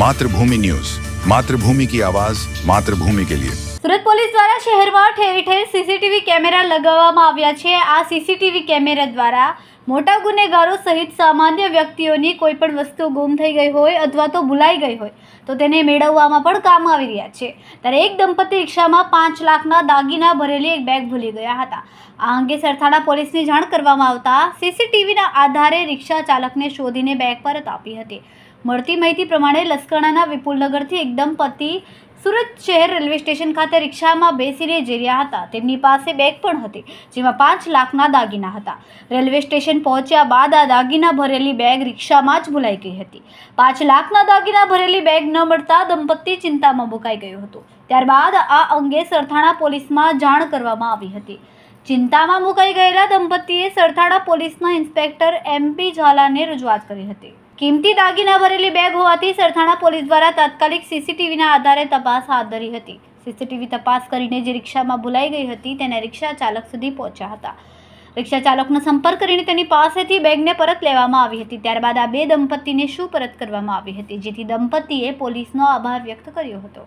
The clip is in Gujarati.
માતૃભૂમિ ન્યૂઝ. માતૃભૂમિ કી આવાજ, માતૃભૂમિ કે લિયે. સુરત પોલીસ દ્વારા શહેરમાં ઠેર ઠેર સીસીટીવી કેમેરા લગાવવામાં આવ્યા છે. આ સીસીટીવી કેમેરા દ્વારા મોટા ગુનેગારો સહિત સામાન્ય વ્યક્તિઓની કોઈ પણ વસ્તુ ગુમ થઈ ગઈ હોય અથવા તો ભૂલાઈ ગઈ હોય, તો તેને મેળવવામાં પણ કામ આવી રહ્યા છે. ત્યારે એક દંપતી રિક્ષામાં પાંચ લાખના દાગીના ભરેલી એક બેગ ભૂલી ગયા હતા. આ અંગે સરથાણા પોલીસની જાણ કરવામાં આવતા સીસીટીવીના આધારે રિક્ષા ચાલકને શોધીને બેગ પરત આપી હતી. મળતી માહિતી પ્રમાણે લસકાણાના વિપુલનગરથી એક પતિ સુરત શહેર રેલવે સ્ટેશન ખાતે રિક્ષામાં બેસીને જઈ રહ્યા હતા. તેમની પાસે બેગ પણ હતી, જેમાં પાંચ લાખના દાગીના હતા. રેલવે સ્ટેશન પહોંચ્યા બાદ આ દાગીના ભરેલી બેગ રિક્ષામાં જ ભૂલાઈ ગઈ હતી. પાંચ લાખના દાગીના ભરેલી બેગ ન મળતા દંપતી ચિંતામાં મુકાઈ ગયું હતું. ત્યારબાદ આ અંગે સરથાણા પોલીસમાં જાણ કરવામાં આવી હતી. ચિંતામાં મુકાઈ ગયેલા દંપતીએ સરથાણા પોલીસના ઇન્સ્પેક્ટર એમપી ઝાલાને રજૂઆત કરી હતી. કિંમતી દાગીના ભરેલી બેગ હોવાથી સરથાણા પોલીસ દ્વારા તાત્કાલિક સીસીટીવીના આધારે તપાસ હાથ ધરી હતી. સીસીટીવી તપાસ કરીને જે રિક્ષામાં ભૂલાઈ ગઈ હતી તેને રિક્ષા ચાલક સુધી પહોંચ્યા હતા. રિક્ષા ચાલકનો સંપર્ક કરીને તેની પાસેથી બેગને પરત લેવામાં આવી હતી. ત્યારબાદ આ બે દંપતીને શું પરત કરવામાં આવી હતી, જેથી દંપતીએ પોલીસનો આભાર વ્યક્ત કર્યો હતો.